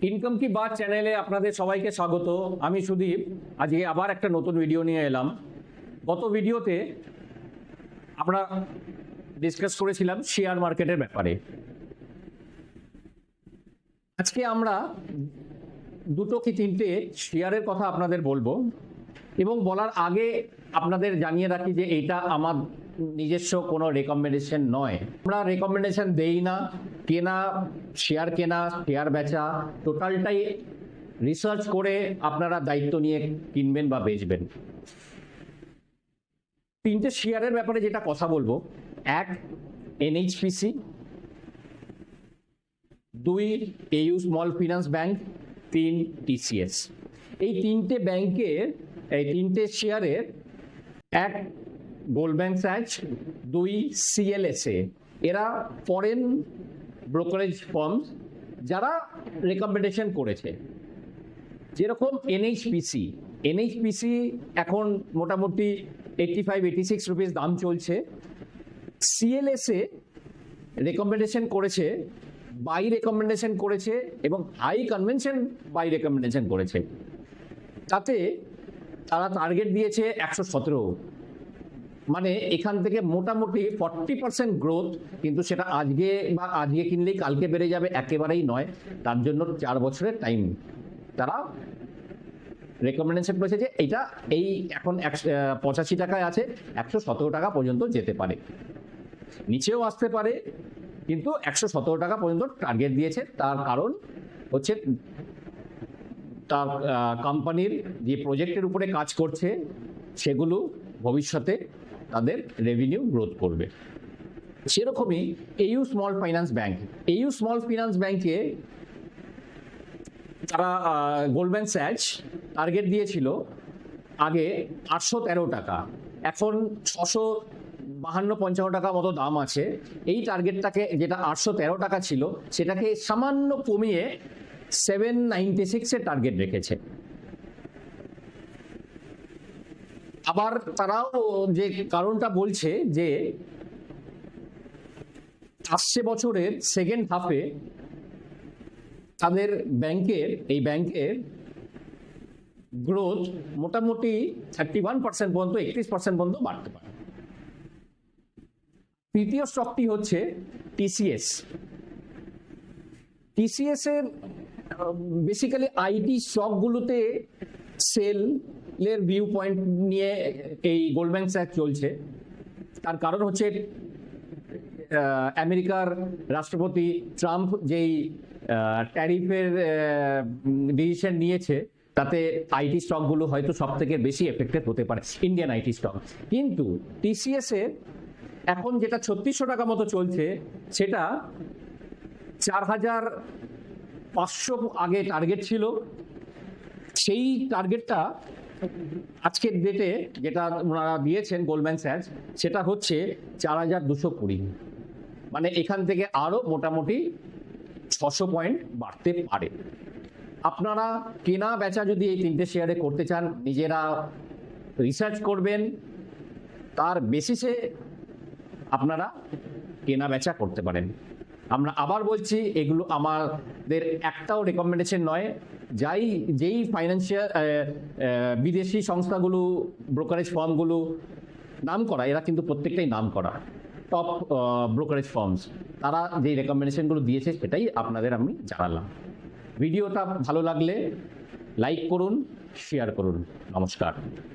Income কি বা চ্যানেলে আপনাদের সবাইকে স্বাগত। আমি সুদীপ। আজকে আবার একটা নতুন ভিডিও নিয়ে এলাম। গত ভিডিওতে আমরা ডিসকাস করেছিলাম শেয়ার মার্কেটের ব্যাপারে। আজকে আমরা দুটো কি তিনটে শেয়ারের কথা আপনাদের বলব এবং বলার আগে আপনাদের জানিয়ে রাখি যে এটা আমার নিজস্ব কোনো রেকমেন্ডেশন নয়। আমরা রেকমেন্ডেশন দেই না। কেনা শেয়ার কেনা শেয়ার বেচা টোটালটাই রিসার্চ করে আপনারা দায়িত্ব নিয়ে কিনবেন বা বেচবেন। তিনটে শেয়ারের ব্যাপারে যেটা কথা বলব। এক এনএইচপিসি দুই এইউ স্মল ফিনান্স ব্যাংক তিন টিসিএস এই তিনটে ব্যাংকের এই তিনটে শেয়ারের এক গোল্ডম্যান স্যাচ দুই সিএলএসএ এরা ফরেন ব্রোকারেজ ফার্ম যারা রেকমেন্ডেশন করেছে। যেরকম এনএইচপিসি এনএইচপিসি এখন মোটামুটি eighty five eighty six rupees দাম চলছে সিএলএসএ রেকমেন্ডেশন করেছে বাই রেকমেন্ডেশন করেছে এবং হাই কনভেনশন বাই রেকমেন্ডেশন করেছে। তাতে তারা টার্গেট দিয়েছে একশো সতেরো। মানে এখান থেকে মোটামুটি ফর্টি পার্সেন্ট গ্রোথ কিন্তু সেটা আজকে বা আজকে কিনলেই কালকে বেড়ে যাবে, একেবারেই নয়। তার জন্য চার বছরের টাইম তারা রেকমেন্ডেশন করেছে যে এটা এই এখন পঁচাশি টাকায় আছে, একশো সতেরো টাকা পর্যন্ত যেতে পারে। নিচেও আসতে পারে, কিন্তু একশো সতেরো টাকা পর্যন্ত টার্গেট দিয়েছে। তার কারণ হচ্ছে তার কোম্পানির যে প্রজেক্টের উপরে কাজ করছে, সেগুলো ভবিষ্যতে তাদের রেভিনিউ গ্রোথ করবে। সেরকমই AU small finance bank AU small finance ব্যাংকে তারা গোল্ডম্যান স্যাচ টার্গেট দিয়েছিল, আগে আটশো তেরো টাকা। এখন ছশো বাহান্ন পঞ্চান্ন টাকা মতো দাম আছে। এই টার্গেটটাকে যেটা আটশো তেরো টাকা ছিল, সেটাকে সামান্য কমিয়ে সেভেন নাইনটি সিক্সের টার্গেট রেখেছে। আবার তারাও যে কারণটা বলছে যে আসছে বছরের সেকেন্ড হাফে তাদের ব্যাংকের এই ব্যাংকের গ্রোথ মোটামুটি থার্টি ওয়ান পার্সেন্ট পর্যন্ত, একত্রিশ পার্সেন্ট পর্যন্ত বাড়তে পারে। তৃতীয় স্টকটি হচ্ছে টিসিএস টিসিএস এর বেসিক্যালি আইটি স্টকগুলোতে সেলের ভিউ পয়েন্ট নিয়ে এই গোল্ডম্যান স্যাক চলছে। তার কারণ হচ্ছে আমেরিকার রাষ্ট্রপতি ট্রাম্প যেই ট্যারিফের ডিসিশন নিয়েছে, তাতে আইটি স্টকগুলো হয়তো সব থেকে বেশি এফেক্টেড হতে পারে ইন্ডিয়ান আইটি স্টক কিন্তু টিসিএস এর এখন যেটা ছত্রিশশো টাকা মতো চলছে, সেটা চার হাজার পাঁচশো আগে টার্গেট ছিল। সেই টার্গেটটা আজকের ডেটে যেটা ওনারা দিয়েছেন গোল্ডম্যান স্যাচ সেটা হচ্ছে চার হাজার দুশো কুড়ি। মানে এখান থেকে আরও মোটামুটি ছশো পয়েন্ট বাড়তে পারে। আপনারা কেনা বেচা যদি এই তিনটে শেয়ারে করতে চান, নিজেরা রিসার্চ করবেন। তার বেসিসে আপনারা কেনা বেচা করতে পারেন। আমরা আবার বলছি, এগুলো আমাদের একটাও রেকমেন্ডেশন নয়। যাই, যেই ফাইন্যান্সিয়াল বিদেশি সংস্থাগুলো ব্রোকারেজ ফার্মগুলো নাম করা, এরা কিন্তু প্রত্যেকটাই নাম করা টপ ব্রোকারেজ ফার্মস তারা যেই রেকমেন্ডেশনগুলো দিয়েছে, সেটাই আপনাদের আমি জানালাম। ভিডিওটা ভালো লাগলে লাইক করুন শেয়ার করুন। নমস্কার।